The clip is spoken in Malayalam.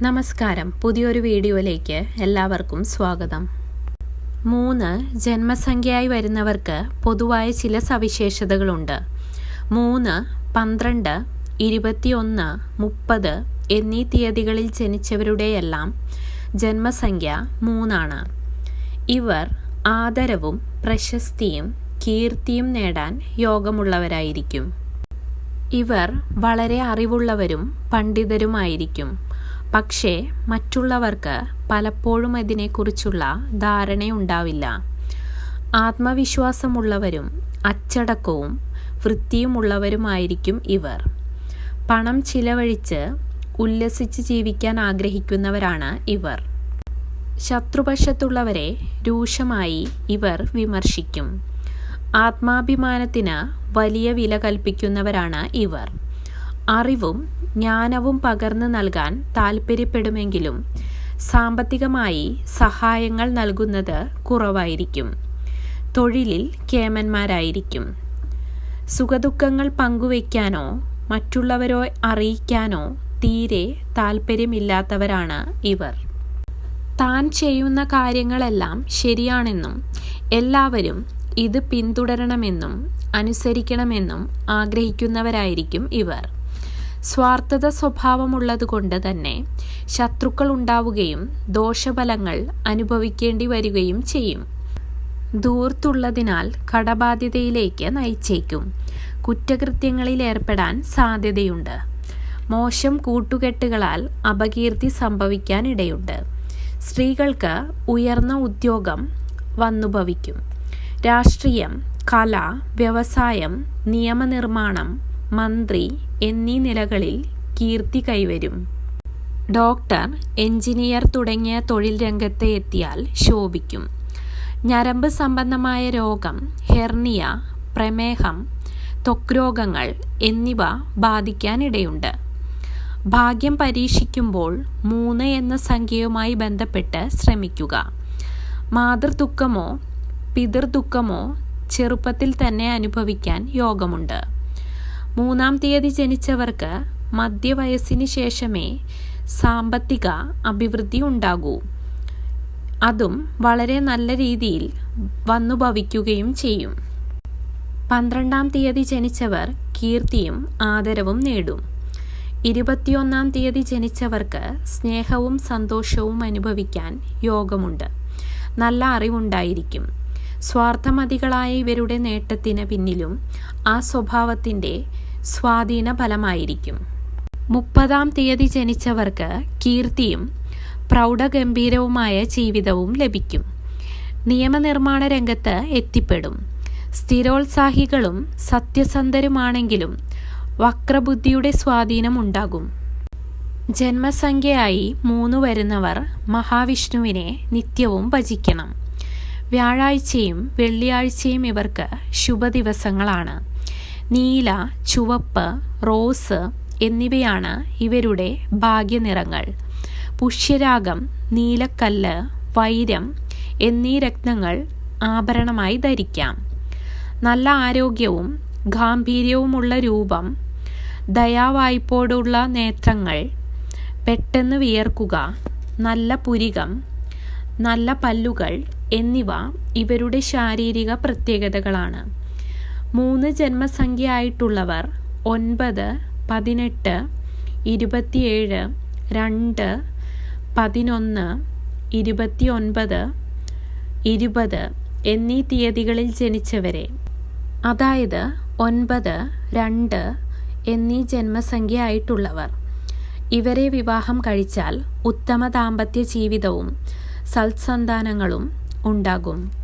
നമസ്കാരം. പുതിയൊരു വീഡിയോയിലേക്ക് എല്ലാവർക്കും സ്വാഗതം. മൂന്ന് ജന്മസംഖ്യയായി വരുന്നവർക്ക് പൊതുവായ ചില സവിശേഷതകളുണ്ട്. മൂന്ന് പന്ത്രണ്ട് ഇരുപത്തിയൊന്ന് മുപ്പത് എന്നീ തീയതികളിൽ ജനിച്ചവരുടെയെല്ലാം ജന്മസംഖ്യ മൂന്നാണ്. ഇവർ ആദരവും പ്രശസ്തിയും കീർത്തിയും നേടാൻ യോഗമുള്ളവരായിരിക്കും. ഇവർ വളരെ അറിവുള്ളവരും പണ്ഡിതരുമായിരിക്കും. പക്ഷേ മറ്റുള്ളവർക്ക് പലപ്പോഴും അതിനെക്കുറിച്ചുള്ള ധാരണയുണ്ടാവില്ല. ആത്മവിശ്വാസമുള്ളവരും അച്ചടക്കവും വൃത്തിയുമുള്ളവരുമായിരിക്കും ഇവർ. പണം ചിലവഴിച്ച് ഉല്ലസിച്ച് ജീവിക്കാൻ ആഗ്രഹിക്കുന്നവരാണ് ഇവർ. ശത്രുപക്ഷത്തുള്ളവരെ രൂക്ഷമായി ഇവർ വിമർശിക്കും. ആത്മാഭിമാനത്തിന് വലിയ വില കൽപ്പിക്കുന്നവരാണ് ഇവർ. അറിവും ജ്ഞാനവും പകർന്നു നൽകാൻ താൽപ്പര്യപ്പെടുമെങ്കിലും സാമ്പത്തികമായി സഹായങ്ങൾ നൽകുന്നത് കുറവായിരിക്കും. തൊഴിലിൽ കേമന്മാരായിരിക്കും. സുഖദുഃഖങ്ങൾ പങ്കുവയ്ക്കാനോ മറ്റുള്ളവരെ അറിയിക്കാനോ തീരെ താൽപ്പര്യമില്ലാത്തവരാണ് ഇവർ. താൻ ചെയ്യുന്ന കാര്യങ്ങളെല്ലാം ശരിയാണെന്നും എല്ലാവരും ഇത് പിന്തുടരണമെന്നും അനുസരിക്കണമെന്നും ആഗ്രഹിക്കുന്നവരായിരിക്കും ഇവർ. സ്വാർത്ഥത സ്വഭാവമുള്ളതുകൊണ്ട് തന്നെ ശത്രുക്കൾ ഉണ്ടാവുകയും ദോഷഫലങ്ങൾ അനുഭവിക്കേണ്ടി വരികയും ചെയ്യും. ദൂർത്തുള്ളതിനാൽ കടബാധ്യതയിലേക്ക് നയിച്ചേക്കും. കുറ്റകൃത്യങ്ങളിൽ ഏർപ്പെടാൻ സാധ്യതയുണ്ട്. മോശം കൂട്ടുകെട്ടുകളാൽ അപകീർത്തി സംഭവിക്കാനിടയുണ്ട്. സ്ത്രീകൾക്ക് ഉയർന്ന ഉദ്യോഗം വന്നുഭവിക്കും. രാഷ്ട്രീയം കല വ്യവസായം നിയമനിർമ്മാണം മന്ത്രി എന്നീ നിലകളിൽ കീർത്തി കൈവരും. ഡോക്ടർ എഞ്ചിനീയർ തുടങ്ങിയ തൊഴിൽ രംഗത്ത് എത്തിയാൽ ശോഭിക്കും. ഞരമ്പ് സംബന്ധമായ രോഗം ഹെർണിയ പ്രമേഹം ത്വക് രോഗങ്ങൾ എന്നിവ ബാധിക്കാനിടയുണ്ട്. ഭാഗ്യം പരീക്ഷിക്കുമ്പോൾ മൂന്ന് എന്ന സംഖ്യയുമായി ബന്ധപ്പെട്ട് ശ്രമിക്കുക. മാതൃദുഃഖമോ പിതൃദുഃഖമോ ചെറുപ്പത്തിൽ തന്നെ അനുഭവിക്കാൻ യോഗമുണ്ട്. മൂന്നാം തീയതി ജനിച്ചവർക്ക് മധ്യവയസ്സിന് ശേഷമേ സാമ്പത്തിക അഭിവൃദ്ധി ഉണ്ടാകൂ. അതും വളരെ നല്ല രീതിയിൽ വന്നു ഭവിക്കുകയും ചെയ്യും. പന്ത്രണ്ടാം തീയതി ജനിച്ചവർ കീർത്തിയും ആദരവും നേടും. ഇരുപത്തിയൊന്നാം തീയതി ജനിച്ചവർക്ക് സ്നേഹവും സന്തോഷവും അനുഭവിക്കാൻ യോഗമുണ്ട്. നല്ല അറിവുണ്ടായിരിക്കും. സ്വാർത്ഥമതികളായ ഇവരുടെ നേട്ടത്തിന് പിന്നിലും ആ സ്വഭാവത്തിന്റെ സ്വാധീന ഫലമായിരിക്കും മുപ്പതാം തീയതി ജനിച്ചവർക്ക് കീർത്തിയും പ്രൗഢഗംഭീരവുമായ ജീവിതവും ലഭിക്കും. നിയമനിർമ്മാണ രംഗത്ത് എത്തിപ്പെടും. സ്ഥിരോത്സാഹികളും സത്യസന്ധരുമാണെങ്കിലും വക്രബുദ്ധിയുടെ സ്വാധീനം ഉണ്ടാകും. ജന്മസംഖ്യയായി മൂന്ന് വരുന്നവർ മഹാവിഷ്ണുവിനെ നിത്യവും ഭജിക്കണം. വ്യാഴാഴ്ചയും വെള്ളിയാഴ്ചയും ഇവർക്ക് ശുഭദിവസങ്ങളാണ്. നീല ചുവപ്പ് റോസ് എന്നിവയാണ് ഇവരുടെ ഭാഗ്യനിറങ്ങൾ. പുഷ്യരാഗം നീലക്കല്ല് വൈരം എന്നീ രത്നങ്ങൾ ആഭരണമായി ധരിക്കാം. നല്ല ആരോഗ്യവും ഗാംഭീര്യവുമുള്ള രൂപം ദയാവായ്പോടുള്ള നേത്രങ്ങൾ പെട്ടെന്ന് വിയർക്കുക നല്ല പുരികം നല്ല പല്ലുകൾ എന്നിവ ഇവരുടെ ശാരീരിക പ്രത്യേകതകളാണ്. മൂന്ന് ജന്മസംഖ്യയായിട്ടുള്ളവർ ഒൻപത് പതിനെട്ട് ഇരുപത്തിയേഴ് രണ്ട് പതിനൊന്ന് ഇരുപത്തി ഒൻപത് ഇരുപത് എന്നീ തീയതികളിൽ ജനിച്ചവരെ. അതായത് ഒൻപത് രണ്ട് എന്നീ ജന്മസംഖ്യ ആയിട്ടുള്ളവർ ഇവരെ വിവാഹം കഴിച്ചാൽ ഉത്തമ ദാമ്പത്യ ജീവിതവും സൽസന്താനങ്ങളും ഉണ്ടാകും.